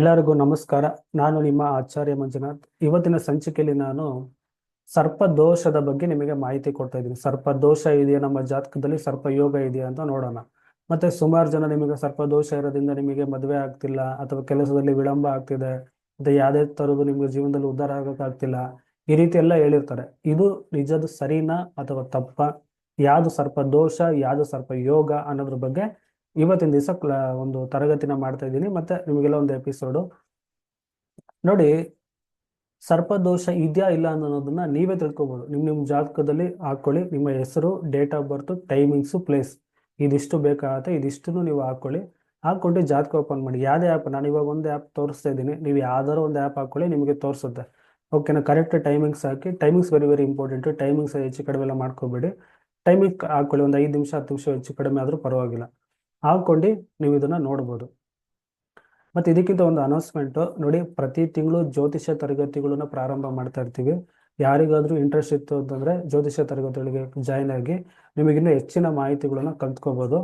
ಎಲ್ಲರಿಗೂ ನಮಸ್ಕಾರ. ನಾನು ನಿಮ್ಮ ಆಚಾರ್ಯ ಮಂಜುನಾಥ್. ಇವತ್ತಿನ ಸಂಚಿಕೆಯಲ್ಲಿ ನಾನು ಸರ್ಪ ದೋಷದ ಬಗ್ಗೆ ನಿಮಗೆ ಮಾಹಿತಿ ಕೊಡ್ತಾ ಇದ್ದೀನಿ. ಸರ್ಪ ದೋಷ ಇದೆಯಾ ನಮ್ಮ ಜಾತಕದಲ್ಲಿ? ಸರ್ಪ ಯೋಗ ಇದೆಯಾ ಅಂತ ನೋಡೋಣ. ಮತ್ತೆ ಸುಮಾರು ಜನ ನಿಮಗೆ ಸರ್ಪ ದೋಷ ಇರೋದ್ರಿಂದ ನಿಮಗೆ ಮದುವೆ ಆಗ್ತಿಲ್ಲ, ಅಥವಾ ಕೆಲಸದಲ್ಲಿ ವಿಳಂಬ ಆಗ್ತಿದೆ, ಮತ್ತೆ ಯಾವುದೇ ತರದ್ದು ನಿಮಗೆ ಜೀವನದಲ್ಲಿ ಉದ್ಧಾರ ಆಗೋಕ್ಕಾಗ್ತಿಲ್ಲ ಈ ರೀತಿ ಎಲ್ಲ ಹೇಳಿರ್ತಾರೆ. ಇದು ನಿಜದ ಸರಿನಾ ಅಥವಾ ತಪ್ಪ? ಯಾವುದು ಸರ್ಪ ದೋಷ, ಯಾವುದು ಸರ್ಪ ಯೋಗ ಅನ್ನೋದ್ರ ಬಗ್ಗೆ ಇವತ್ತಿನ ದಿವಸ ಒಂದು ತರಗತಿನ ಮಾಡ್ತಾ ಇದ್ದೀನಿ. ಮತ್ತೆ ನಿಮಗೆಲ್ಲ ಒಂದು ಎಪಿಸೋಡು ನೋಡಿ ಸರ್ಪದೋಷ ಇದೆಯಾ ಇಲ್ಲ ಅನ್ನೋದನ್ನ ನೀವೇ ತಿಳ್ಕೊಬೋದು. ನಿಮ್ ನಿಮ್ ಜಾತಕದಲ್ಲಿ ಹಾಕೊಳ್ಳಿ. ನಿಮ್ಮ ಹೆಸರು date of birth timings place ಇದಿಷ್ಟು ಬೇಕಾಗತ್ತೆ. ಇದಿಷ್ಟು ನೀವು ಹಾಕೊಳ್ಳಿ. ಹಾಕೊಂಡು ಜಾತಕ ಓಪನ್ ಮಾಡಿ. ಯಾವುದೇ ಆ್ಯಪ್ ನಾನು ಇವಾಗ ಒಂದು ಆ್ಯಪ್ ತೋರಿಸ್ತಾ ಇದ್ದೀನಿ. ನೀವು ಯಾವ್ದಾದ್ರು ಒಂದು ಆ್ಯಪ್ ಹಾಕೊಳ್ಳಿ, ನಿಮಗೆ ತೋರಿಸುತ್ತೆ. ಓಕೆನಾ ಕರೆಕ್ಟ್ ಟೈಮಿಂಗ್ಸ್ ಹಾಕಿ. Timings very very important timings ಹೆಚ್ಚು ಕಡಿಮೆ ಎಲ್ಲ ಮಾಡ್ಕೋಬೇಡಿ. ಟೈಮಿಂಗ್ ಹಾಕೊಳ್ಳಿ. ಒಂದು ಐದು ನಿಮಿಷ, ಹತ್ತು ನಿಮಿಷ ಹೆಚ್ಚು ಕಡಿಮೆ ಆದರೂ ಪರವಾಗಿಲ್ಲ. ಹಾಕೊಂಡು ನೀವು ಇದನ್ನ ನೋಡ್ಬೋದು. ಮತ್ತು ಇದಕ್ಕಿಂತ ಒಂದು ಅನೌನ್ಸ್ಮೆಂಟು ನೋಡಿ ಪ್ರತಿ ತಿಂಗಳು ಜ್ಯೋತಿಷ್ಯ ತರಗತಿಗಳನ್ನ ಪ್ರಾರಂಭ ಮಾಡ್ತಾ ಇರ್ತೀವಿ. ಯಾರಿಗಾದರೂ ಇಂಟ್ರೆಸ್ಟ್ ಇತ್ತು ಅಂತಂದರೆ ಜ್ಯೋತಿಷ್ಯ ತರಗತಿಗಳಿಗೆ ಜಾಯ್ನ್ ಆಗಿ ನಿಮಗಿನ್ನೂ ಹೆಚ್ಚಿನ ಮಾಹಿತಿಗಳನ್ನು ಕಲ್ತ್ಕೋಬೋದು.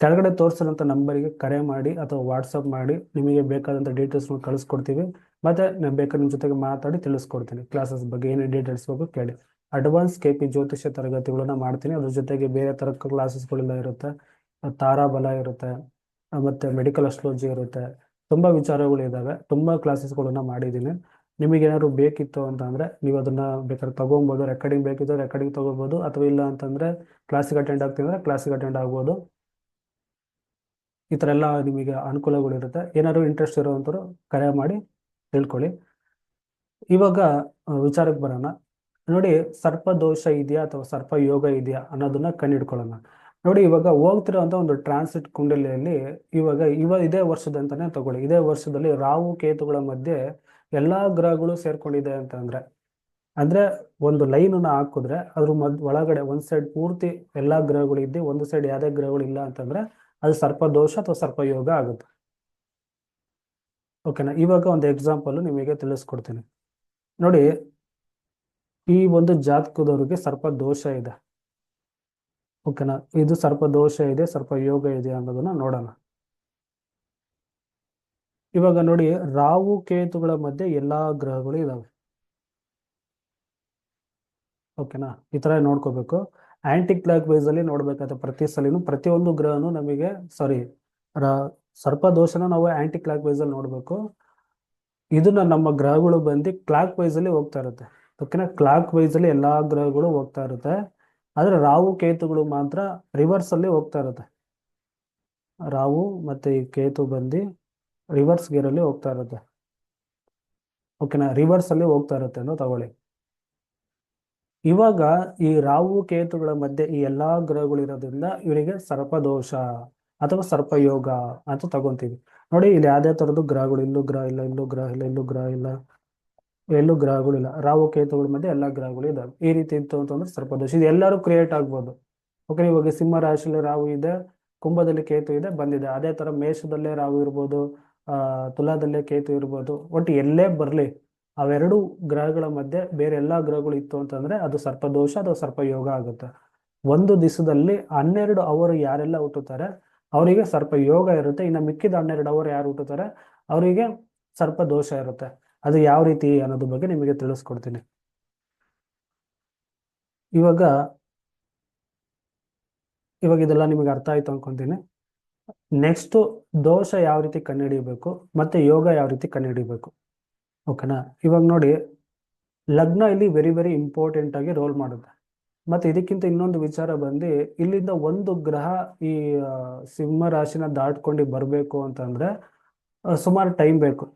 ಕೆಳಗಡೆ ತೋರಿಸಿದಂಥ ನಂಬರಿಗೆ ಕರೆ ಮಾಡಿ ಅಥವಾ ವಾಟ್ಸಪ್ ಮಾಡಿ ನಿಮಗೆ ಬೇಕಾದಂಥ ಡೀಟೇಲ್ಸ್ನ ಕಳಿಸ್ಕೊಡ್ತೀವಿ. ಮತ್ತೆ ನಾನು ಬೇಕಾದ್ರೆ ನಿಮ್ಮ ಜೊತೆಗೆ ಮಾತಾಡಿ ತಿಳಿಸ್ಕೊಡ್ತೀನಿ. ಕ್ಲಾಸಸ್ ಬಗ್ಗೆ ಏನೇ ಡೀಟೇಲ್ಸ್ ಬೇಕು ಕೇಳಿ. ಅಡ್ವಾನ್ಸ್ ಕೆ ಪಿ ಜ್ಯೋತಿಷ್ಯ ತರಗತಿಗಳನ್ನ ಮಾಡ್ತೀನಿ. ಅದ್ರ ಜೊತೆಗೆ ಬೇರೆ ಥರ ಕ್ಲಾಸಸ್ಗಳೆಲ್ಲ ಇರುತ್ತೆ. ತಾರಾಬಲ ಇರುತ್ತೆ, ಮತ್ತೆ ಮೆಡಿಕಲ್ ಅಸ್ಟ್ರಾಲಜಿ ಇರುತ್ತೆ. ತುಂಬಾ ವಿಚಾರಗಳು ಇದಾವೆ ತುಂಬಾ ಕ್ಲಾಸಸ್ಗಳನ್ನ ಮಾಡಿದ್ದೀನಿ. ನಿಮಗೆ ಏನಾದ್ರು ಬೇಕಿತ್ತು ಅಂತ ಅಂದ್ರೆ ನೀವು ಅದನ್ನ ಬೇಕಾದ್ರೆ ತೊಗೊಬೋದು. ರೆಕಾರ್ಡಿಂಗ್ ಬೇಕಿತ್ತು ರೆಕಾರ್ಡಿಂಗ್ ತಗೋಬಹುದು ಅಥವಾ ಇಲ್ಲ ಅಂತಂದರೆ ಕ್ಲಾಸಿಗೆ ಅಟೆಂಡ್ ಆಗ್ತಿದ್ರೆ ಕ್ಲಾಸಿಗೆ ಅಟೆಂಡ್ ಆಗ್ಬೋದು. ಈ ಥರ ಎಲ್ಲ ನಿಮಗೆ ಅನುಕೂಲಗಳಿರುತ್ತೆ ಏನಾದ್ರು ಇಂಟ್ರೆಸ್ಟ್ ಇರೋವಂಥವ್ರು ಕರೆ ಮಾಡಿ ತಿಳ್ಕೊಳ್ಳಿ. ಇವಾಗ ವಿಚಾರಕ್ಕೆ ಬರೋಣ. ನೋಡಿ ಸರ್ಪ ದೋಷ ಇದೆಯಾ ಅಥವಾ ಸರ್ಪ ಯೋಗ ಇದೆಯಾ ಅನ್ನೋದನ್ನ ಕಂಡಿಡ್ಕೊಳ್ಳೋಣ ನೋಡಿ, ಇವಾಗ ಹೋಗ್ತಿರೋಂಥ ಒಂದು ಟ್ರಾನ್ಸಿಟ್ ಕುಂಡಲಿಯಲ್ಲಿ ಇವಾಗ, ಇವ ಇದೇ ವರ್ಷದ ಅಂತಾನೆ ತಗೊಳ್ಳಿ. ಇದೇ ವರ್ಷದಲ್ಲಿ ರಾಹು, ಕೇತುಗಳ ಮಧ್ಯೆ ಎಲ್ಲಾ ಗ್ರಹಗಳು ಸೇರ್ಕೊಂಡಿದೆ ಅಂತಂದ್ರೆ, ಅಂದ್ರೆ ಒಂದು ಲೈನನ್ನು ಹಾಕಿದ್ರೆ ಅದ್ರ ಮದ್, ಒಳಗಡೆ ಒಂದ್ ಸೈಡ್ ಪೂರ್ತಿ ಎಲ್ಲಾ ಗ್ರಹಗಳು ಇದ್ದು ಒಂದು ಸೈಡ್ ಯಾವುದೇ ಗ್ರಹಗಳು ಇಲ್ಲ ಅಂತಂದ್ರೆ ಅದು ಸರ್ಪ ದೋಷ ಅಥವಾ ಸರ್ಪ ಯೋಗ ಆಗುತ್ತೆ. ಓಕೆನಾ ಇವಾಗ ಒಂದು ಎಕ್ಸಾಂಪಲ್ ನಿಮಗೆ ತಿಳಿಸ್ಕೊಡ್ತೀನಿ. ನೋಡಿ, ಈ ಒಂದು ಜಾತಕದವರಿಗೆ ಸರ್ಪ ದೋಷ ಇದೆ. ಓಕೆನಾ ಇದು ಸರ್ಪ ದೋಷ ಇದೆ ಸರ್ಪ ಯೋಗ ಇದೆ ಅನ್ನೋದನ್ನ ನೋಡೋಣ. ಇವಾಗ ನೋಡಿ, ರಾಹು ಕೇತುಗಳ ಮಧ್ಯೆ ಎಲ್ಲಾ ಗ್ರಹಗಳು ಇದಾವೆ. ಓಕೆನಾ? ಈ ತರ ನೋಡ್ಕೋಬೇಕು. ಆಂಟಿ ಕ್ಲಾಕ್ ವೈಸ್ ಅಲ್ಲಿ ನೋಡ್ಬೇಕಾದ್ರೆ ಪ್ರತಿ ಸಲಿನೂ ಪ್ರತಿಯೊಂದು ಗ್ರಹನು ನಮಗೆ ಸಾರಿ ಸರ್ಪ ದೋಷನ ನಾವು ಆಂಟಿ ಕ್ಲಾಕ್ ವೈಸ್ ಅಲ್ಲಿ ನೋಡ್ಬೇಕು. ಇದನ್ನ ನಮ್ಮ ಗ್ರಹಗಳು ಬಂದು ಕ್ಲಾಕ್ ವೈಸ್ ಅಲ್ಲಿ ಹೋಗ್ತಾ ಇರುತ್ತೆ. ಓಕೆನಾ? ಕ್ಲಾಕ್ ವೈಸ್ ಅಲ್ಲಿ ಎಲ್ಲಾ ಗ್ರಹಗಳು ಹೋಗ್ತಾ ಇರುತ್ತೆ. ಆದ್ರೆ ರಾಹು ಕೇತುಗಳು ಮಾತ್ರ ರಿವರ್ಸ್ ಅಲ್ಲಿ ಹೋಗ್ತಾ ಇರುತ್ತೆ. ರಾಹು ಮತ್ತೆ ಈ ಕೇತು ಬಂದು ರಿವರ್ಸ್ ಗೇರ್ ಅಲ್ಲಿ ಹೋಗ್ತಾ ಇರುತ್ತೆ. ಓಕೆನಾ ರಿವರ್ಸ್ ಅಲ್ಲಿ ಹೋಗ್ತಾ ಇರುತ್ತೆ ಅಂತ ತಗೊಳ್ಳಿ. ಇವಾಗ ಈ ರಾಹು ಕೇತುಗಳ ಮಧ್ಯೆ ಈ ಎಲ್ಲಾ ಗ್ರಹಗಳು ಇರೋದ್ರಿಂದ ಇವರಿಗೆ ಸರ್ಪದೋಷ ಅಥವಾ ಸರ್ಪಯೋಗ ಅಂತ ತಗೊಂತೀವಿ. ನೋಡಿ ಇಲ್ಲಿ ಯಾವ್ದೇ ತರದ್ದು ಗ್ರಹಗಳು, ಇಲ್ಲೂ ಗ್ರಹ ಇಲ್ಲ, ಇಲ್ಲೂ ಗ್ರಹ ಇಲ್ಲ, ಇಲ್ಲೂ ಗ್ರಹ ಇಲ್ಲ. ಎಲ್ಲೂ ಗ್ರಹಗಳಿಲ್ಲ ರಾಹು, ಕೇತುಗಳ ಮಧ್ಯೆ ಎಲ್ಲ ಗ್ರಹಗಳು ಇದಾವೆ ಈ ರೀತಿ ಇತ್ತು ಅಂತಂದ್ರೆ ಸರ್ಪದೋಷ ಇದು ಎಲ್ಲರೂ ಕ್ರಿಯೇಟ್ ಆಗ್ಬೋದು. ಓಕೆ ಇವಾಗ ಸಿಂಹ ರಾಶಿಯಲ್ಲಿ ರಾಹು ಇದೆ, ಕುಂಭದಲ್ಲಿ ಕೇತು ಇದೆ, ಬಂದಿದೆ. ಅದೇ ತರ ಮೇಷದಲ್ಲೇ ರಾಹು ಇರ್ಬೋದು, ಆ, ತುಲಾದಲ್ಲೇ ಕೇತು ಇರ್ಬೋದು. ಒಟ್ಟು ಎಲ್ಲೇ ಬರಲಿ, ಅವೆರಡು ಗ್ರಹಗಳ ಮಧ್ಯೆ ಬೇರೆ ಎಲ್ಲಾ ಗ್ರಹಗಳು ಇತ್ತು ಅಂತಂದ್ರೆ ಅದು ಸರ್ಪದೋಷ ಅಥವಾ ಸರ್ಪಯೋಗ ಆಗುತ್ತೆ. ಒಂದು ದಿವಸದಲ್ಲಿ ಹನ್ನೆರಡು ಅವರು ಯಾರೆಲ್ಲ ಹುಟ್ಟುತ್ತಾರೆ, ಅವರಿಗೆ ಸರ್ಪ ಯೋಗ ಇರುತ್ತೆ. ಇನ್ನು ಮಿಕ್ಕಿದ ಹನ್ನೆರಡು ಅವರು ಯಾರು ಹುಟ್ಟುತ್ತಾರೆ, ಅವರಿಗೆ ಸರ್ಪ ದೋಷ ಇರುತ್ತೆ. ಅದು ಯಾವ ರೀತಿ ಅನ್ನೋದ್ರ ಬಗ್ಗೆ ನಿಮಗೆ ತಿಳಿಸ್ಕೊಡ್ತೀನಿ. ಇವಾಗ ಇವಾಗ ಇದೆಲ್ಲ ನಿಮಗೆ ಅರ್ಥ ಆಯ್ತು ಅನ್ಕೊಂತೀನಿ. ನೆಕ್ಸ್ಟ್ ದೋಷ ಯಾವ ರೀತಿ ಕಂಡುಹಿಡಿಯಬೇಕು ಮತ್ತೆ ಯೋಗ ಯಾವ ರೀತಿ ಕಂಡುಹಿಡಿಯಬೇಕು ಓಕೆನಾ ಇವಾಗ ನೋಡಿ, ಲಗ್ನ ಇಲ್ಲಿ ವೆರಿ ವೆರಿ ಇಂಪಾರ್ಟೆಂಟ್ ಆಗಿ ರೋಲ್ ಮಾಡುತ್ತೆ. ಮತ್ತೆ ಇದಕ್ಕಿಂತ ಇನ್ನೊಂದು ವಿಚಾರ ಬಂದು, ಇಲ್ಲಿಂದ ಒಂದು ಗ್ರಹ ಈ ಸಿಂಹ ರಾಶಿನ ದಾಟ್ಕೊಂಡು ಬರಬೇಕು ಅಂತಂದ್ರೆ ಸುಮಾರು ಟೈಮ್ ಬೇಕು.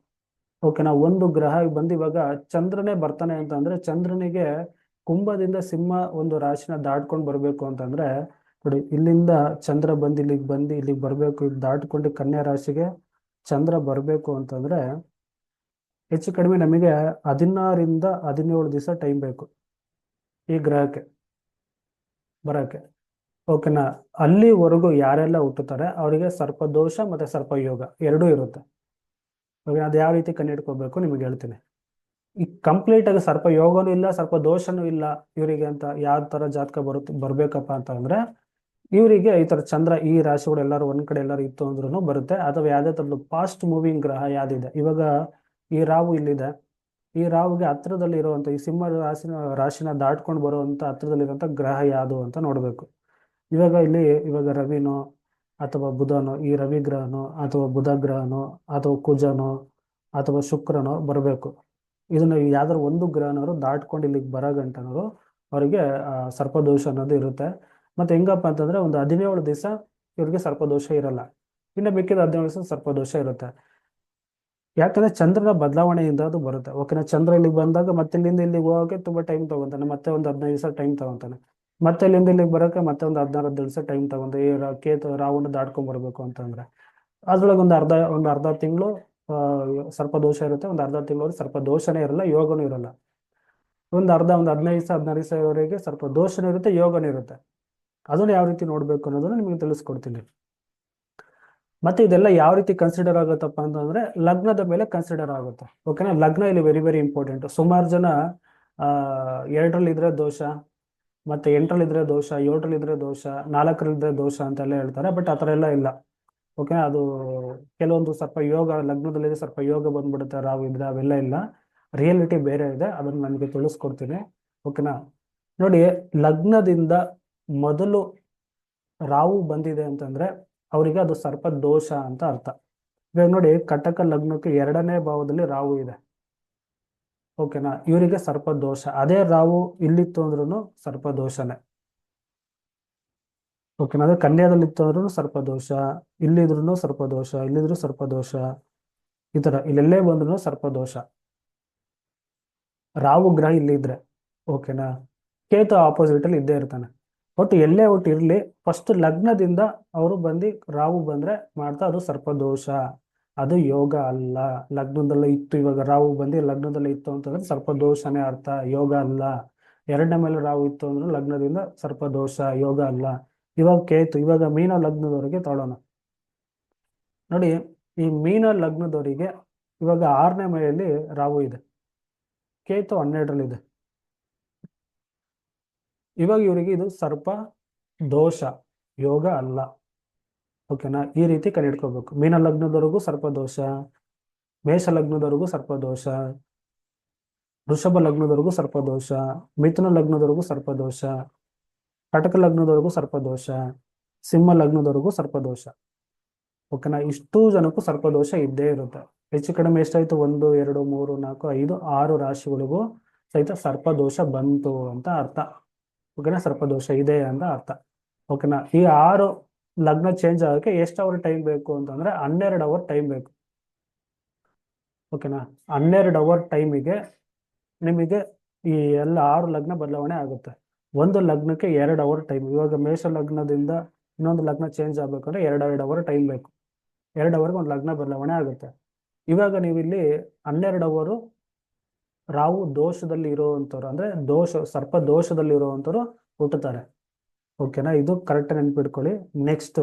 ಓಕೆನಾ ಒಂದು ಗ್ರಹ ಬಂದು ಇವಾಗ ಚಂದ್ರನೇ ಬರ್ತಾನೆ ಅಂತಂದ್ರೆ ಚಂದ್ರನಿಗೆ ಕುಂಭದಿಂದ ಸಿಂಹ ಒಂದು ರಾಶಿನ ದಾಟ್ಕೊಂಡು ಬರಬೇಕು ಅಂತಂದ್ರೆ, ನೋಡಿ, ಇಲ್ಲಿಂದ ಚಂದ್ರ ಬಂದು ಇಲ್ಲಿಗೆ ಬಂದು ಇಲ್ಲಿಗೆ ಬರಬೇಕು ಇಲ್ಲಿ ದಾಟ್ಕೊಂಡು ಕನ್ಯಾ ರಾಶಿಗೆ ಚಂದ್ರ ಬರಬೇಕು ಅಂತಂದ್ರೆ, ಹೆಚ್ಚು ಕಡಿಮೆ ನಮಗೆ ಹದಿನಾರಿಂದ ಹದಿನೇಳು ದಿವಸ ಟೈಮ್ ಬೇಕು ಈ ಗ್ರಹಕ್ಕೆ, ಬರಕ್ಕೆ. ಓಕೆನಾ ಅಲ್ಲಿವರೆಗೂ ಯಾರೆಲ್ಲ ಹುಟ್ಟುತ್ತಾರೆ, ಅವರಿಗೆ ಸರ್ಪದೋಷ ಮತ್ತೆ ಸರ್ಪಯೋಗ ಎರಡೂ ಇರುತ್ತೆ. ಓಕೆ ಅದು ಯಾವ ರೀತಿ ಕಂಡುಹಿಡ್ಕೋಬೇಕು ನಿಮಗೆ ಹೇಳ್ತೀನಿ. ಈ ಕಂಪ್ಲೀಟ್ ಆಗಿ ಸರ್ಪ ಯೋಗನೂ ಇಲ್ಲ, ಸರ್ಪ ದೋಷನೂ ಇಲ್ಲ, ಇವರಿಗೆ ಅಂತ ಯಾವ ತರ ಜಾತಕ ಬರುತ್ತೆ ಬರ್ಬೇಕಪ್ಪ ಅಂತ ಅಂದ್ರೆ ಇವರಿಗೆ ಈ ತರ ಚಂದ್ರ, ಈ ರಾಶಿಗಳು ಎಲ್ಲರೂ ಒಂದ್ ಕಡೆ ಎಲ್ಲರೂ ಇತ್ತು ಅಂದ್ರೂ ಬರುತ್ತೆ. ಅಥವಾ ಯಾವ್ದೇ ತರದ್ದು ಫಾಸ್ಟ್ ಮೂವಿಂಗ್ ಗ್ರಹ ಯಾವ್ದಿದೆ. ಇವಾಗ ಈ ರಾವು ಇಲ್ಲಿದೆ. ಈ ರಾಹುಗೆ ಹತ್ರದಲ್ಲಿ ಇರುವಂತ, ಈ ಸಿಂಹ ರಾಶಿನ ರಾಶಿನ ದಾಟ್ಕೊಂಡು ಬರುವಂತ ಹತ್ರದಲ್ಲಿರುವಂತ ಗ್ರಹ ಯಾವುದು ಅಂತ ನೋಡ್ಬೇಕು. ಇವಾಗ ಇಲ್ಲಿ, ಇವಾಗ ರವಿನೋ ಅಥವಾ ಬುಧನೋ, ಈ ರವಿ ಗ್ರಹನೋ, ಅಥವಾ ಬುಧ ಗ್ರಹನೋ, ಅಥವಾ ಕುಜನೋ, ಅಥವಾ ಶುಕ್ರನೋ ಬರಬೇಕು. ಇದನ್ನ ಯಾವ್ದಾದ್ರು ಒಂದು ಗ್ರಹನವರು ದಾಟ್ಕೊಂಡು ಇಲ್ಲಿಗೆ ಬರೋ ಗಂಟನವರು ಅವರಿಗೆ ಸರ್ಪದೋಷ ಅನ್ನೋದು ಇರುತ್ತೆ. ಮತ್ತೆ ಹೆಂಗಪ್ಪ ಅಂತಂದ್ರೆ ಒಂದು ಹದಿನೇಳು ದಿವಸ ಇವ್ರಿಗೆ ಸರ್ಪದೋಷ ಇರಲ್ಲ. ಇನ್ನು ಮಿಕ್ಕಿದ ಹದಿನೇಳು ದಿವಸ ಸರ್ಪದೋಷ ಇರುತ್ತೆ. ಯಾಕಂದ್ರೆ ಚಂದ್ರನ ಬದಲಾವಣೆಯಿಂದ ಅದು ಬರುತ್ತೆ. ಓಕೆನಾ, ಚಂದ್ರ ಇಲ್ಲಿಗೆ ಬಂದಾಗ ಮತ್ತೆ ಇಲ್ಲಿಂದ ಇಲ್ಲಿಗೆ ಹೋಗೋಕೆ ತುಂಬಾ ಟೈಮ್ ತಗೊಂತಾನೆ ಮತ್ತೆ ಒಂದು ಹದಿನೈದು ದಿವಸ ಟೈಮ್ ತಗೊಂತಾನೆ ಮತ್ತೆ ಇಲ್ಲಿಂದ ಇಲ್ಲಿಗೆ ಬರೋಕೆ ಮತ್ತೆ ಒಂದು ಹದಿನಾರು ದಿವಸ ಟೈಮ್ ತಗೊಂಡು ಈ ಕೇತು ರಾವಣ ದಾಟ್ಕೊಂಡ್ ಬರ್ಬೇಕು ಅಂತಂದ್ರೆ ಅದ್ರೊಳಗೆ ಒಂದು ಅರ್ಧ ಒಂದು ಅರ್ಧ ತಿಂಗಳು ಸರ್ಪದೋಷ ಇರುತ್ತೆ, ಒಂದು ಅರ್ಧ ತಿಂಗಳು ಸರ್ಪದೋಷನೇ ಇರಲ್ಲ, ಯೋಗನೂ ಇರಲ್ಲ. ಒಂದು ಅರ್ಧ, ಒಂದು ಹದಿನೈದು ದಿವಸ, ಹದಿನಾರು ದಿವಸವರೆಗೆ ಸ್ವಲ್ಪ ದೋಷನೂ ಇರುತ್ತೆ, ಯೋಗನೂ ಇರುತ್ತೆ. ಅದನ್ನ ಯಾವ ರೀತಿ ನೋಡ್ಬೇಕು ಅನ್ನೋದನ್ನ ನಿಮಗೆ ತಿಳಿಸ್ಕೊಡ್ತೀನಿ. ಮತ್ತೆ ಇದೆಲ್ಲ ಯಾವ ರೀತಿ ಕನ್ಸಿಡರ್ ಆಗುತ್ತಪ್ಪ ಅಂತಂದ್ರೆ, ಲಗ್ನದ ಮೇಲೆ ಕನ್ಸಿಡರ್ ಆಗುತ್ತೆ. ಓಕೆನಾ ಲಗ್ನ ಇಲ್ಲಿ ವೆರಿ ವೆರಿ ಇಂಪಾರ್ಟೆಂಟ್ ಸುಮಾರು ಜನ, ಆ ಎರಡರಲ್ಲಿ ಇದ್ರೆ ದೋಷ ಮತ್ತೆ ಎಂಟರಲ್ಲಿ ಇದ್ರೆ ದೋಷ, ಏಳರಲ್ಲಿ ಇದ್ರೆ ದೋಷ, ನಾಲ್ಕರಲ್ಲಿ ಇದ್ರೆ ದೋಷ ಅಂತೆಲ್ಲ ಹೇಳ್ತಾರೆ ಬಟ್ ಆ ಎಲ್ಲ ಇಲ್ಲ. ಓಕೆ ಅದು ಕೆಲವೊಂದು ಸ್ವಲ್ಪ ಯೋಗ ಲಗ್ನದಲ್ಲಿ ಸ್ವಲ್ಪ ಯೋಗ ಬಂದ್ಬಿಡುತ್ತೆ ರಾವು ಇದ್ರೆ, ಅವೆಲ್ಲ ಇಲ್ಲ. ರಿಯಾಲಿಟಿ ಬೇರೆ ಇದೆ, ಅದನ್ನ ನನಗೆ ತಿಳಿಸ್ಕೊಡ್ತೀನಿ. ಓಕೆನಾ ನೋಡಿ, ಲಗ್ನದಿಂದ ಮೊದಲು ರಾವು ಬಂದಿದೆ ಅಂತಂದ್ರೆ ಅವರಿಗೆ ಅದು ಸರ್ಪ ದೋಷ ಅಂತ ಅರ್ಥ. ಇವಾಗ ನೋಡಿ, ಕಟಕ ಲಗ್ನಕ್ಕೆ ಎರಡನೇ ಭಾವದಲ್ಲಿ ರಾವು ಇದೆ. ಓಕೆನಾ ಇವರಿಗೆ ಸರ್ಪ ದೋಷ. ಅದೇ ರಾವು ಇಲ್ಲಿತ್ತು ಅಂದ್ರೂ ಸರ್ಪ ದೋಷನೇ. ಓಕೆನಾ ಅದೇ ಕನ್ಯಾದಲ್ಲಿ ಇತ್ತು ಅಂದ್ರೂ ಸರ್ಪ ದೋಷ. ಇಲ್ಲಿದ್ರು ಸರ್ಪ ದೋಷ. ಇಲ್ಲಿದ್ರು ಸರ್ಪ ದೋಷ. ಈ ತರ ಇಲ್ಲೆಲ್ಲೇ ಬಂದ್ರು ಸರ್ಪ ದೋಷ. ರಾವು ಗ್ರಹ ಇಲ್ಲಿದ್ರೆ ಓಕೆನಾ ಕೇತು ಆಪೋಸಿಟ್ ಅಲ್ಲಿ ಇದ್ದೇ ಇರ್ತಾನೆ. ಒಟ್ಟು ಎಲ್ಲೇ ಒಟ್ಟು ಇರ್ಲಿ ಫಸ್ಟ್ ಲಗ್ನದಿಂದ ಅವರು ಬಂದು ರಾವು ಬಂದ್ರೆ ಮಾಡ್ತಾ ಅದು ಸರ್ಪದೋಷ ಅದು ಯೋಗ ಅಲ್ಲ. ಲಗ್ನದಲ್ಲೇ ಇತ್ತು, ಇವಾಗ ರಾವು ಬಂದು ಲಗ್ನದಲ್ಲೇ ಇತ್ತು ಅಂತಂದ್ರೆ ಸರ್ಪದೋಷನೇ ಅರ್ಥ. ಯೋಗ ಅಲ್ಲ. ಎರಡನೇ ಮೇಲೆ ರಾವು ಇತ್ತು ಅಂದ್ರೆ ಲಗ್ನದಿಂದ ಸರ್ಪದೋಷ ಯೋಗ ಅಲ್ಲ. ಇವಾಗ ಕೇತು, ಇವಾಗ ಮೀನ ಲಗ್ನದವರಿಗೆ ತಗೊಳ್ಳೋಣ ನೋಡಿ, ಈ ಮೀನ ಲಗ್ನದವರಿಗೆ ಇವಾಗ ಆರನೇ ಮೇಲೆ ರಾವು ಇದೆ. ಕೇತು ಹನ್ನೆರಡರಲ್ಲಿದೆ. ಇವಾಗ ಇವರಿಗೆ ಇದು ಸರ್ಪ ದೋಷ, ಯೋಗ ಅಲ್ಲ. ಓಕೆನಾ? ಈ ರೀತಿ ಕಂಡಿಡ್ಕೋಬೇಕು ಮೀನ ಲಗ್ನದವರೆಗೂ ಸರ್ಪ ದೋಷ, ಮೇಷ ಲಗ್ನದವರೆಗೂ ಸರ್ಪ ದೋಷ, ವೃಷಭ ಲಗ್ನದವರೆಗೂ ಸರ್ಪ ದೋಷ, ಮಿಥುನ ಲಗ್ನದವರೆಗೂ ಸರ್ಪ ದೋಷ, ಕಟಕ ಲಗ್ನದವರೆಗೂ ಸರ್ಪ ದೋಷ, ಸಿಂಹ ಲಗ್ನದವರೆಗೂ ಸರ್ಪ ದೋಷ. ಓಕೆನಾ? ಇಷ್ಟು ಜನಕ್ಕೂ ಸರ್ಪ ದೋಷ ಇದ್ದೇ ಇರುತ್ತೆ. ಹೆಚ್ಚು ಕಡಿಮೆ ಎಷ್ಟಾಯ್ತು? ಒಂದು, ಎರಡು, ಮೂರು, ನಾಲ್ಕು, ಐದು, ಆರು ರಾಶಿಗಳಿಗೂ ಸಹಿತ ಸರ್ಪ ದೋಷ ಬಂತು ಅಂತ ಅರ್ಥ. ಓಕೆನಾ? ಸರ್ಪದೋಷ ಇದೆ ಅಂತ ಅರ್ಥ. ಓಕೆನಾ? ಈ ಆರು ಲಗ್ನ ಚೇಂಜ್ ಆಗೋಕ್ಕೆ ಎಷ್ಟು ಅವರ್ ಟೈಮ್ ಬೇಕು ಅಂತಂದ್ರೆ ಹನ್ನೆರಡು ಅವರ್ ಟೈಮ್ ಬೇಕು. ಓಕೆನಾ ಹನ್ನೆರಡು ಅವರ್ ಟೈಮಿಗೆ ನಿಮಗೆ ಈ ಎಲ್ಲ ಆರು ಲಗ್ನ ಬದಲಾವಣೆ ಆಗುತ್ತೆ. ಒಂದು ಲಗ್ನಕ್ಕೆ ಎರಡು ಅವರ್ ಟೈಮ್ ಇವಾಗ ಮೇಷ ಲಗ್ನದಿಂದ ಇನ್ನೊಂದು ಲಗ್ನ ಚೇಂಜ್ ಆಗ್ಬೇಕಂದ್ರೆ ಎರಡೆರಡು ಎರಡು ಅವರ್ ಟೈಮ್ ಬೇಕು. ಎರಡು ಅವರ್ಗೆ ಒಂದು ಲಗ್ನ ಬದಲಾವಣೆ ಆಗುತ್ತೆ. ಇವಾಗ ನೀವು ಇಲ್ಲಿ ಹನ್ನೆರಡು ಅವರು ರಾವು ದೋಷದಲ್ಲಿ ಇರುವಂಥವ್ರು, ಅಂದರೆ ದೋಷ, ಸರ್ಪ ದೋಷದಲ್ಲಿ ಇರುವಂಥವ್ರು ಹುಟ್ಟುತ್ತಾರೆ. ಓಕೆನಾ ಇದು ಕರೆಕ್ಟ್ ನೆನ್ಪಿಟ್ಕೊಳ್ಳಿ. ನೆಕ್ಸ್ಟ್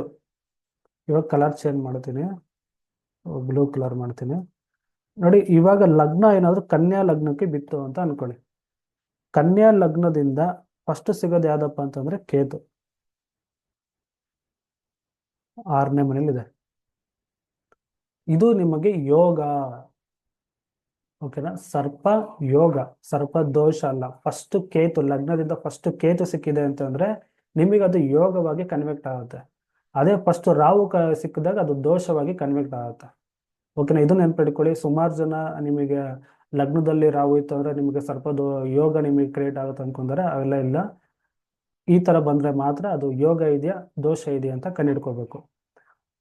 ಇವಾಗ ಕಲರ್ ಚೇಂಜ್ ಮಾಡ್ತೀನಿ. ಬ್ಲೂ ಕಲರ್ ಮಾಡ್ತೀನಿ. ನೋಡಿ, ಇವಾಗ ಲಗ್ನ ಏನಾದರೂ ಕನ್ಯಾ ಲಗ್ನಕ್ಕೆ ಬಿತ್ತು ಅಂತ ಅನ್ಕೊಳ್ಳಿ. ಕನ್ಯಾ ಲಗ್ನದಿಂದ ಫಸ್ಟ್ ಸಿಗೋದು ಯಾವ್ದಪ್ಪ ಅಂತಂದ್ರೆ ಕೇತು. ಆರನೇ ಮನೇಲಿದೆ ಇದು ನಿಮಗೆ ಯೋಗ. ಓಕೆನಾ ಸರ್ಪ ಯೋಗ. ಸರ್ಪ ದೋಷ ಅಲ್ಲ. ಫಸ್ಟ್ ಕೇತು, ಲಗ್ನದಿಂದ ಫಸ್ಟ್ ಕೇತು ಸಿಕ್ಕಿದೆ ಅಂತಂದ್ರೆ ನಿಮಗೆ ಅದು ಯೋಗವಾಗಿ ಕನ್ವೆಕ್ಟ್ ಆಗುತ್ತೆ. ಅದೇ ಫಸ್ಟ್ ರಾವು ಕ ಸಿಕ್ಕಿದಾಗ ಅದು ದೋಷವಾಗಿ ಕನ್ವೆಕ್ಟ್ ಆಗುತ್ತೆ. ಓಕೆನಾ ಇದನ್ನ ನೆನ್ಪಿಟ್ಕೊಳ್ಳಿ, ಸುಮಾರು ಜನ ನಿಮಗೆ ಲಗ್ನದಲ್ಲಿ ರಾವು ಇತ್ತು ಅಂದ್ರೆ ನಿಮಗೆ ಸ್ವಲ್ಪ ಯೋಗ ನಿಮಗೆ ಕ್ರಿಯೇಟ್ ಆಗುತ್ತೆ ಅನ್ಕೊಂಡ್ರೆ ಅವೆಲ್ಲ ಇಲ್ಲ. ಈ ತರ ಬಂದ್ರೆ ಮಾತ್ರ ಅದು ಯೋಗ ಇದೆಯಾ, ದೋಷ ಇದೆಯಾ ಅಂತ ಕಂಡಿಡ್ಕೋಬೇಕು.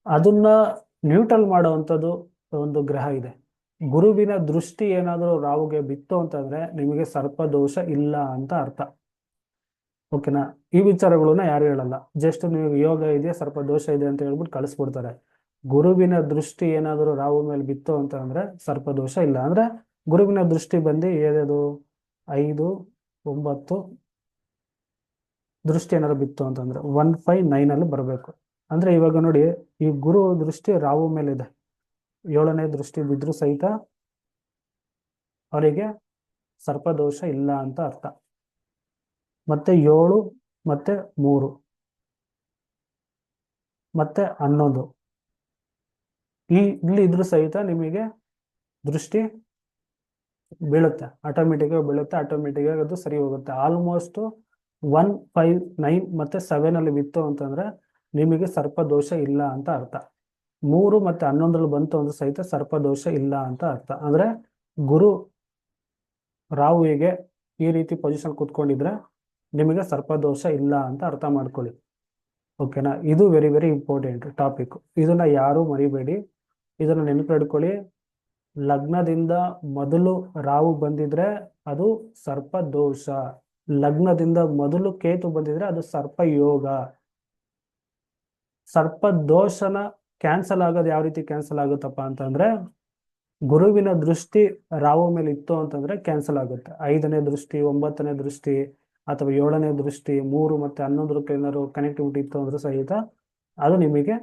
ಅದನ್ನ ನ್ಯೂಟ್ರಲ್ ಮಾಡುವಂಥದ್ದು ಒಂದು ಗ್ರಹ ಇದೆ. ಗುರುವಿನ ದೃಷ್ಟಿ ಏನಾದರೂ ರಾಹುಗೆ ಬಿತ್ತು ಅಂತಂದ್ರೆ ನಿಮಗೆ ಸರ್ಪ ದೋಷ ಇಲ್ಲ ಅಂತ ಅರ್ಥ. ಓಕೆನಾ? ಈ ವಿಚಾರಗಳನ್ನ ಯಾರು ಹೇಳಲ್ಲ. ಜಸ್ಟ್ ನೀವು ಯೋಗ ಇದೆ ಸರ್ಪ ದೋಷ ಇದೆ ಅಂತ ಹೇಳ್ಬಿಟ್ಟು ಕಳಿಸ್ಬಿಡ್ತಾರೆ. ಗುರುವಿನ ದೃಷ್ಟಿ ಏನಾದರೂ ರಾಹು ಮೇಲೆ ಬಿತ್ತು ಅಂತ ಅಂದ್ರೆ ಸರ್ಪ ದೋಷ ಇಲ್ಲ ಅಂದ್ರೆ ಗುರುವಿನ ದೃಷ್ಟಿ ಬಂದು ಏನೇದು? ಐದು, ಒಂಬತ್ತು ದೃಷ್ಟಿ ಏನಾದ್ರು ಬಿತ್ತು ಅಂತಂದ್ರೆ ಒನ್ ಫೈವ್ ನೈನ್ ಅಲ್ಲಿ ಬರಬೇಕು. ಅಂದ್ರೆ ಇವಾಗ ನೋಡಿ ಈ ಗುರು ದೃಷ್ಟಿ ರಾಹು ಮೇಲಿದೆ ಏಳನೇ ದೃಷ್ಟಿ ಬಿದ್ರು ಸಹಿತ ಅವರಿಗೆ ಸರ್ಪದೋಷ ಇಲ್ಲ ಅಂತ ಅರ್ಥ. ಮತ್ತೆ ಏಳು, ಮತ್ತೆ ಮೂರು, ಮತ್ತೆ ಹನ್ನೊಂದು. ಈ ಇಲ್ಲಿ ಇದ್ರೂ ಸಹಿತ ನಿಮಗೆ ದೃಷ್ಟಿ ಬೀಳುತ್ತೆ. ಆಟೋಮೆಟಿಕ್ ಆಗಿ ಬೀಳುತ್ತೆ ಆಟೋಮೆಟಿಕ್ ಆಗಿ ಅದು ಸರಿ ಹೋಗುತ್ತೆ. ಆಲ್ಮೋಸ್ಟ್ ಒನ್ ಫೈವ್ ನೈನ್ ಮತ್ತೆ ಸೆವೆನ್ ಅಲ್ಲಿ ಬಿತ್ತು ಅಂತಂದ್ರೆ ನಿಮಗೆ ಸರ್ಪ ದೋಷ ಇಲ್ಲ ಅಂತ ಅರ್ಥ. ಮೂರು ಮತ್ತೆ ಹನ್ನೊಂದರಲ್ಲಿ ಬಂತು ಅಂದ್ರೆ ಸಹಿತ ಸರ್ಪ ದೋಷ ಇಲ್ಲ ಅಂತ ಅರ್ಥ. ಅಂದ್ರೆ ಗುರು ರಾಹುವಿಗೆ ಈ ರೀತಿ ಪೊಸಿಷನ್ ಕುತ್ಕೊಂಡಿದ್ರೆ ನಿಮಗೆ ಸರ್ಪದೋಷ ಇಲ್ಲ ಅಂತ ಅರ್ಥ ಮಾಡ್ಕೊಳ್ಳಿ. ಓಕೆನಾ? ಇದು ವೆರಿ ವೆರಿ ಇಂಪಾರ್ಟೆಂಟ್ ಟಾಪಿಕ್ ಇದನ್ನ ಯಾರು ಮರಿಬೇಡಿ. ಇದನ್ನ ನೆನಪಿಡ್ಕೊಳ್ಳಿ ಲಗ್ನದಿಂದ ಮೊದಲು ರಾವು ಬಂದಿದ್ರೆ ಅದು ಸರ್ಪ ದೋಷ. ಲಗ್ನದಿಂದ ಮೊದಲು ಕೇತು ಬಂದಿದ್ರೆ ಅದು ಸರ್ಪ ಯೋಗ. ಸರ್ಪ ದೋಷನ ಕ್ಯಾನ್ಸಲ್ ಆಗೋದು ಯಾವ ರೀತಿ ಕ್ಯಾನ್ಸಲ್ ಆಗುತ್ತಪ್ಪ ಅಂತಂದ್ರೆ, ಗುರುವಿನ ದೃಷ್ಟಿ ರಾಹು ಮೇಲೆ ಇತ್ತು ಅಂತಂದ್ರೆ ಕ್ಯಾನ್ಸಲ್ ಆಗುತ್ತೆ. ಐದನೇ ದೃಷ್ಟಿ, ಒಂಬತ್ತನೇ ದೃಷ್ಟಿ ಅಥವಾ ಏಳನೇ ದೃಷ್ಟಿ, ಮೂರು ಮತ್ತೆ ಹನ್ನೊಂದರಕ್ಕೆ ಏನಾದ್ರು ಕನೆಕ್ಟಿವಿಟಿ ಇತ್ತು ಅಂದ್ರೂ ಸಹಿತ ಅದು ನಿಮಗೆ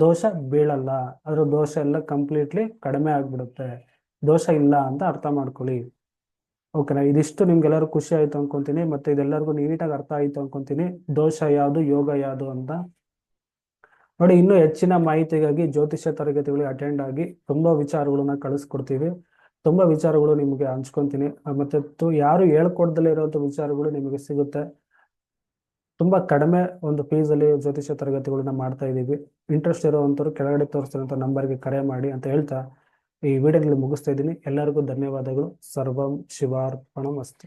ದೋಷ ಬೀಳಲ್ಲ. ಅದರ ದೋಷ ಎಲ್ಲ ಕಂಪ್ಲೀಟ್ಲಿ ಕಡಿಮೆ ಆಗಿಬಿಡುತ್ತೆ. ದೋಷ ಇಲ್ಲ ಅಂತ ಅರ್ಥ ಮಾಡ್ಕೊಳ್ಳಿ. ಓಕೆನಾ ಇದಿಷ್ಟು ನಿಮ್ಗೆಲ್ಲರೂ ಖುಷಿ ಆಯ್ತು ಅನ್ಕೊಂತೀನಿ. ಮತ್ತೆ ಇದೆಲ್ಲರಿಗೂ ನೀಟಾಗಿ ಅರ್ಥ ಆಯ್ತು ಅನ್ಕೊಂತೀನಿ. ದೋಷ ಯಾವುದು, ಯೋಗ ಯಾವುದು ಅಂತ. ನೋಡಿ, ಇನ್ನೂ ಹೆಚ್ಚಿನ ಮಾಹಿತಿಗಾಗಿ ಜ್ಯೋತಿಷ್ಯ ತರಗತಿಗಳಿಗೆ ಅಟೆಂಡ್ ಆಗಿ ತುಂಬಾ ವಿಚಾರಗಳನ್ನ ಕಳಿಸ್ಕೊಡ್ತೀವಿ. ತುಂಬಾ ವಿಚಾರಗಳು ನಿಮಗೆ ಹಂಚ್ಕೊಂತೀನಿ. ಮತ್ತೆ ಯಾರು ಹೇಳ್ಕೊಡ್ದಲೇ ಇರುವಂತ ವಿಚಾರಗಳು ನಿಮಗೆ ಸಿಗುತ್ತೆ. ತುಂಬಾ ಕಡಿಮೆ ಒಂದು ಫೀಸ್ ಅಲ್ಲಿ ಜ್ಯೋತಿಷ್ಯ ತರಗತಿಗಳನ್ನ ಮಾಡ್ತಾ ಇದೀವಿ ಇಂಟ್ರೆಸ್ಟ್ ಇರುವಂತವ್ರು ಕೆಳಗಡೆ ತೋರಿಸ್ತಿರೋಂಥ ನಂಬರ್ಗೆ ಕರೆ ಮಾಡಿ ಅಂತ ಹೇಳ್ತಾ ಈ ವಿಡಿಯೋದಲ್ಲಿ ಮುಗಿಸ್ತಾ ಇದ್ದೀನಿ. ಎಲ್ಲರಿಗೂ ಧನ್ಯವಾದಗಳು. ಸರ್ವಂ ಶಿವಾರ್ಪಣಮಸ್ತು.